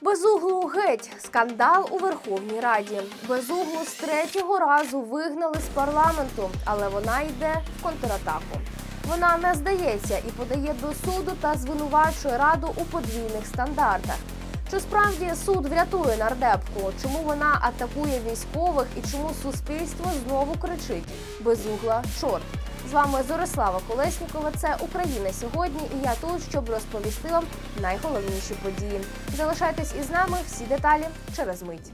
Безуглу геть скандал у Верховній Раді. Безуглу з третього разу вигнали з парламенту, але вона йде в контратаку. Вона не здається і подає до суду та звинувачує раду у подвійних стандартах. Чи справді суд врятує нардепку? Чому вона атакує військових і чому суспільство знову кричить безугла чорт? З вами Зорислава Колеснікова. Це Україна сьогодні. І я тут, щоб розповісти вам найголовніші події. Залишайтесь із нами всі деталі через мить.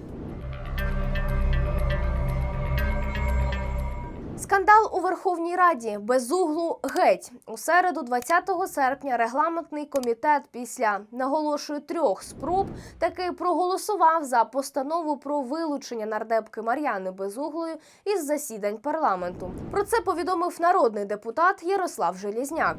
Скандал у Верховній Раді безуглу геть у середу, 20 серпня, регламентний комітет після наголошую трьох спроб таки проголосував за постанову про вилучення нардепки Мар'яни Безуглої із засідань парламенту. Про це повідомив народний депутат Ярослав Желізняк.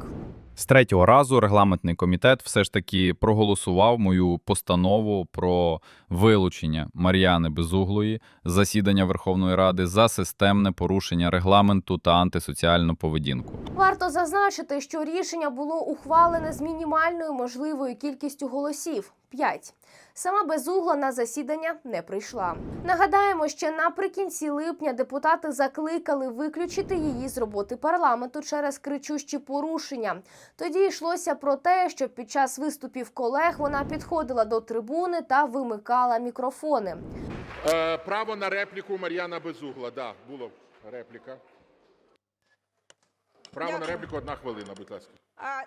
З третього разу регламентний комітет все ж таки проголосував мою постанову про вилучення Мар'яни Безуглої засідання Верховної Ради за системне порушення регламенту та антисоціальну поведінку. Варто зазначити, що рішення було ухвалене з мінімальною можливою кількістю голосів 5. Сама безугла на засідання не прийшла. Нагадаємо, ще наприкінці липня депутати закликали виключити її з роботи парламенту через кричущі порушення. Тоді йшлося про те, що під час виступів колег вона підходила до трибуни та вимикала мікрофони. Е, право на репліку Мар'яна Безугла. Да, було репліка. Право на репліку одна хвилина, будь ласка. А,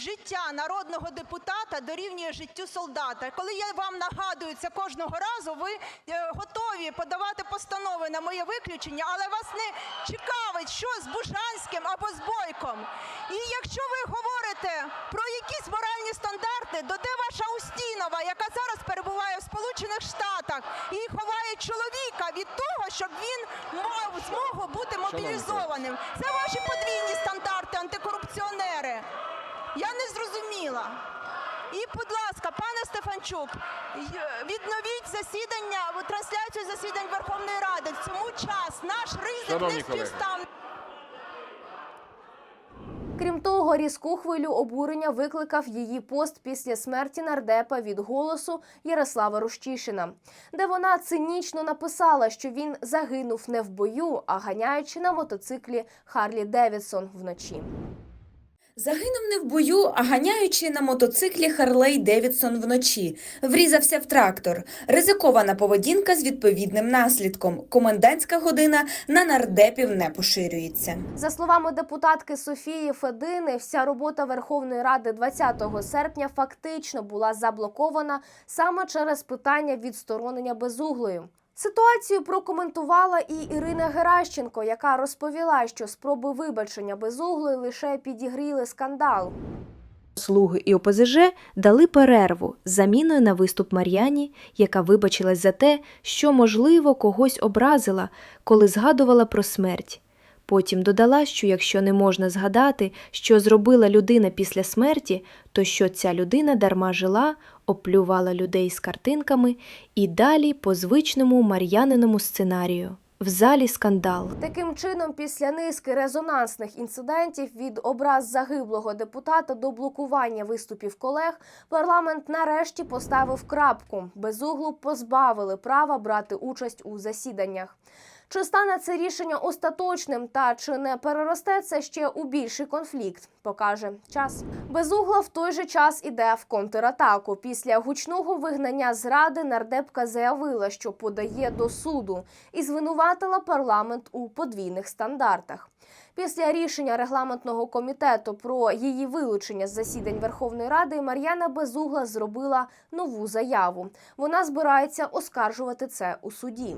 Життя народного депутата дорівнює життю солдата. Коли я вам нагадую це кожного разу, ви е, готові подавати постанови на моє виключення, але вас не цікавить, що з Бужанським або з Бойком. І якщо ви говорите про якісь моральні стандарти, то де ваша Устінова, яка зараз перебуває в Сполучених Штатах і ховає чоловіка від того, щоб він мав змогу бути мобілізованим? Це ваші подвійні стандарти, антикорупціонери. Я не зрозуміла. І, будь ласка, пане Стефанчук, відновіть засідання, трансляцію засідань Верховної Ради. В цьому час наш ризик Шановні не співстав. Крім того, різку хвилю обурення викликав її пост після смерті нардепа від голосу Ярослава Рущишина, де вона цинічно написала, що він загинув не в бою, а ганяючи на мотоциклі Харлі Девідсон вночі. Загинув не в бою, а ганяючи на мотоциклі Харлей Девідсон вночі. Врізався в трактор. Ризикована поведінка з відповідним наслідком. Комендантська година на нардепів не поширюється. За словами депутатки Софії Федини, вся робота Верховної Ради 20 серпня фактично була заблокована саме через питання відсторонення безуглою. Ситуацію прокоментувала і Ірина Геращенко, яка розповіла, що спроби вибачення безуглої лише підігріли скандал. Слуги і ОПЗЖ дали перерву з заміною на виступ Мар'яні, яка вибачилась за те, що, можливо, когось образила, коли згадувала про смерть. Потім додала, що якщо не можна згадати, що зробила людина після смерті, то що ця людина дарма жила, оплювала людей з картинками і далі по звичному мар'яниному сценарію. В залі скандал. Таким чином, після низки резонансних інцидентів від образ загиблого депутата до блокування виступів колег, парламент нарешті поставив крапку. Безуглу позбавили права брати участь у засіданнях. Чи стане це рішення остаточним та чи не переросте це ще у більший конфлікт, покаже час. Безугла в той же час іде в контратаку. Після гучного вигнання з ради нардепка заявила, що подає до суду і звинуватила парламент у подвійних стандартах. Після рішення регламентного комітету про її вилучення з засідань Верховної Ради Мар'яна Безугла зробила нову заяву. Вона збирається оскаржувати це у суді.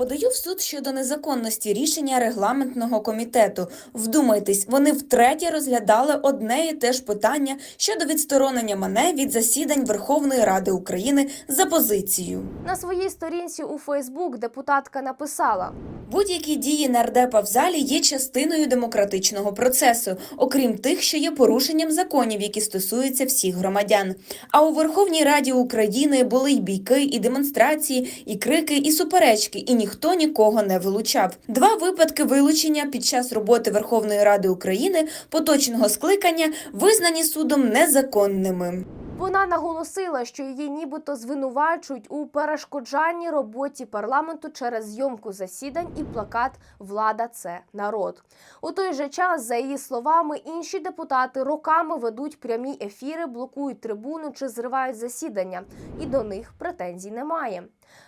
Подаю в суд щодо незаконності рішення регламентного комітету. Вдумайтесь, вони втретє розглядали одне і те ж питання щодо відсторонення мене від засідань Верховної Ради України за позицією. На своїй сторінці у Фейсбук депутатка написала: Будь-які дії нардепа в залі є частиною демократичного процесу, окрім тих, що є порушенням законів, які стосуються всіх громадян. А у Верховній Раді України були й бійки, і демонстрації, і крики, і суперечки, і ніхто нікого не вилучав. Два випадки вилучення під час роботи Верховної Ради України поточного скликання визнані судом незаконними. Вона наголосила, що її нібито звинувачують у перешкоджанні роботі парламенту через зйомку засідань і плакат Влада це народ. У той же час, за її словами, інші депутати роками ведуть прямі ефіри, блокують трибуну чи зривають засідання, і до них претензій немає.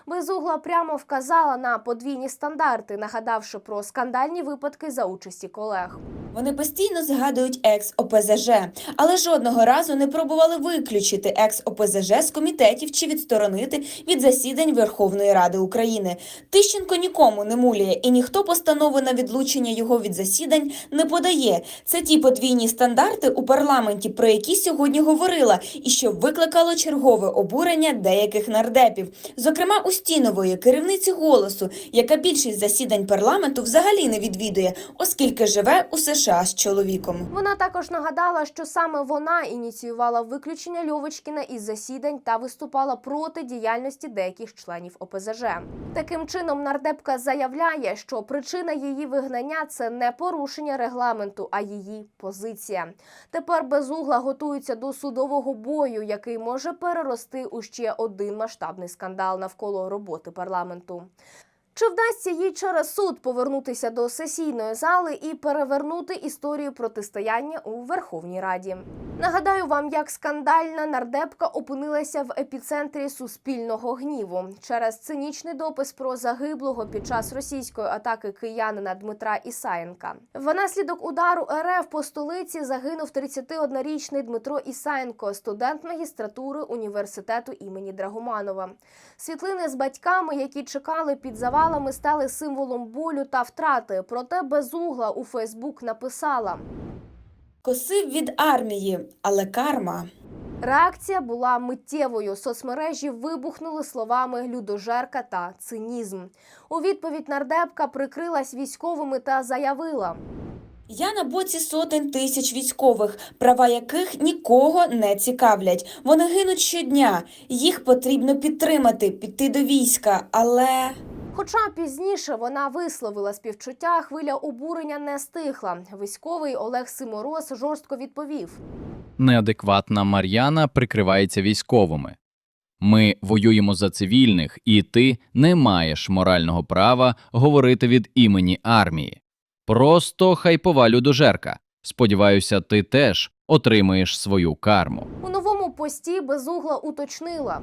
Безугла прямо вказала на подвійні стандарти, нагадавши про скандальні випадки за участі колег. Вони постійно згадують екс-ОПЗЖ, але жодного разу не пробували виключити екс-ОПЗЖ з комітетів чи відсторонити від засідань Верховної Ради України. Тищенко нікому не муляє, і ніхто постанови на відлучення його від засідань не подає. Це ті подвійні стандарти у парламенті, про які сьогодні говорила, і що викликало чергове обурення деяких нардепів, зокрема Устінової, керівниці голосу, яка більшість засідань парламенту взагалі не відвідує, оскільки живе у США з чоловіком. Вона також нагадала, що саме вона ініціювала виключення Льовочкіна із засідань та виступала проти діяльності деяких членів ОПЗЖ. Таким чином, нардепка заявляє, що причина її вигнання це не порушення регламенту, а її позиція. Тепер безугла готується до судового бою, який може перерости у ще один масштабний скандал навколо роботи парламенту. Чи вдасться їй через суд повернутися до сесійної зали і перевернути історію протистояння у Верховній Раді? Нагадаю вам, як скандальна нардепка опинилася в епіцентрі суспільного гніву через цинічний допис про загиблого під час російської атаки киянина Дмитра Ісаєнка. Внаслідок удару РФ по столиці загинув 31-річний Дмитро Ісаєнко, студент магістратури університету імені Драгоманова. Світлини з батьками, які чекали під завалами, стали символом болю та втрати. Проте безугла у Фейсбук написала. Косив від армії, але карма. Реакція була миттєвою. Соцмережі вибухнули словами людожерка та цинізм. У відповідь нардепка прикрилась військовими та заявила. Я на боці сотень тисяч військових, права яких нікого не цікавлять. Вони гинуть щодня. Їх потрібно підтримати, піти до війська. Але Хоча пізніше вона висловила співчуття, хвиля обурення не стихла. Військовий Олег Симороз жорстко відповів. Неадекватна Мар'яна прикривається військовими. Ми воюємо за цивільних, і ти не маєш морального права говорити від імені армії. Просто хайпова людожерка. Сподіваюся, ти теж отримаєш свою карму. У новому пості безугла уточнила.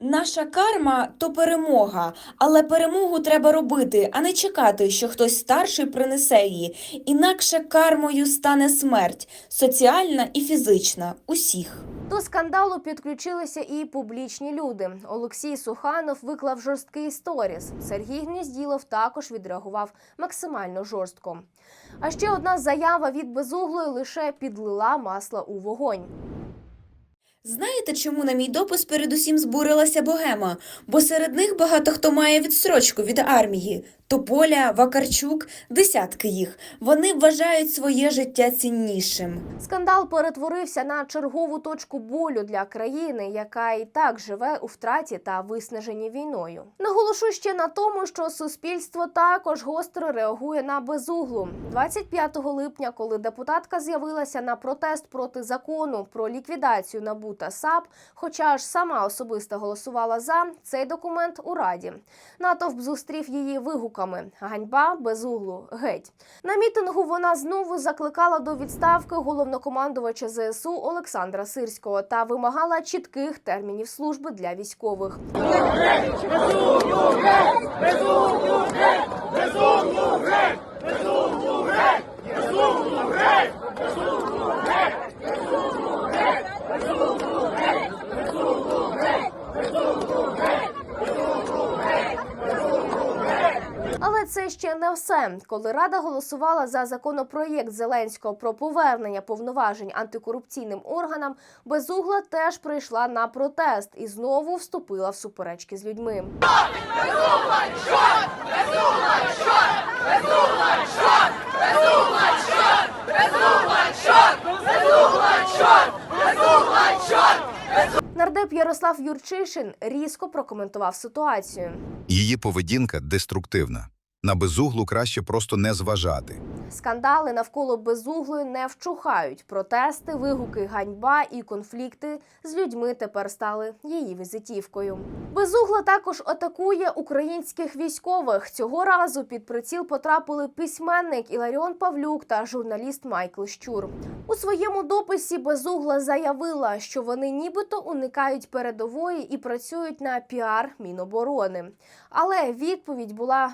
Наша карма то перемога. Але перемогу треба робити, а не чекати, що хтось старший принесе її. Інакше кармою стане смерть соціальна і фізична усіх. До скандалу підключилися і публічні люди. Олексій Суханов виклав жорсткий сторіс. Сергій Гнізділов також відреагував максимально жорстко. А ще одна заява від безуглої лише підлила масла у вогонь. Знаєте, чому на мій допис передусім збурилася богема? Бо серед них багато хто має відстрочку від армії. Тополя, Вакарчук, десятки їх. Вони вважають своє життя ціннішим. Скандал перетворився на чергову точку болю для країни, яка і так живе у втраті та виснаженні війною. Наголошу ще на тому, що суспільство також гостро реагує на безуглу. 25 липня, коли депутатка з'явилася на протест проти закону про ліквідацію НАБУ та САП, хоча ж сама особисто голосувала за цей документ у раді. Натовп зустрів її вигуками Ганьба безуглу геть. На мітингу вона знову закликала до відставки головнокомандувача ЗСУ Олександра Сирського та вимагала чітких термінів служби для військових. Це ще не все. Коли Рада голосувала за законопроєкт Зеленського про повернення повноважень антикорупційним органам, безугла теж прийшла на протест і знову вступила в суперечки з людьми. Нардеп Ярослав Юрчишин різко прокоментував ситуацію. Її поведінка деструктивна. На безуглу краще просто не зважати. Скандали навколо безуглої не вчухають. Протести, вигуки, ганьба і конфлікти з людьми тепер стали її візитівкою. Безугла також атакує українських військових. Цього разу під приціл потрапили письменник Іларіон Павлюк та журналіст Майкл Щур. У своєму дописі Безугла заявила, що вони нібито уникають передової і працюють на піар Міноборони. Але відповідь була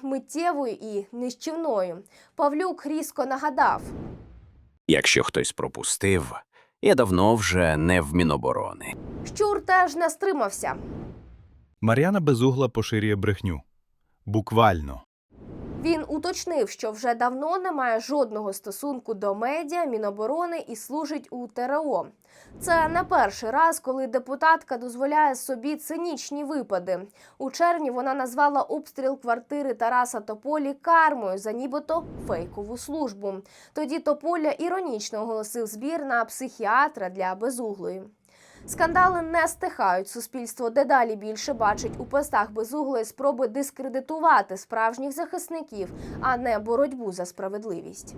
миттєвою і нищівною. Павлюк різко нагадав: Якщо хтось пропустив, я давно вже не в Міноборони. Щур теж не стримався. Мар'яна Безугла поширює брехню. Буквально. Він уточнив, що вже давно не має жодного стосунку до медіа, Міноборони і служить у ТРО. Це не перший раз, коли депутатка дозволяє собі цинічні випади. У червні вона назвала обстріл квартири Тараса Тополі кармою за нібито фейкову службу. Тоді Тополя іронічно оголосив збір на психіатра для безуглої. Скандали не стихають. Суспільство дедалі більше бачить у постах безуглої спроби дискредитувати справжніх захисників, а не боротьбу за справедливість.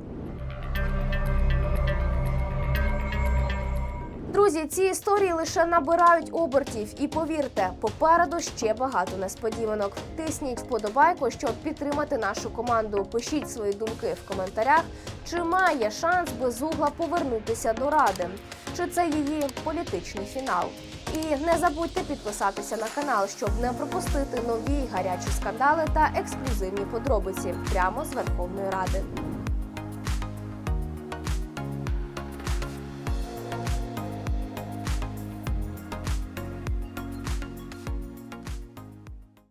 Друзі, ці історії лише набирають обертів, і повірте, попереду ще багато несподіванок. Тисніть вподобайку, щоб підтримати нашу команду. Пишіть свої думки в коментарях. Чи має шанс безугла повернутися до ради? Чи це її політичний фінал? І не забудьте підписатися на канал, щоб не пропустити нові гарячі скандали та ексклюзивні подробиці прямо з Верховної Ради.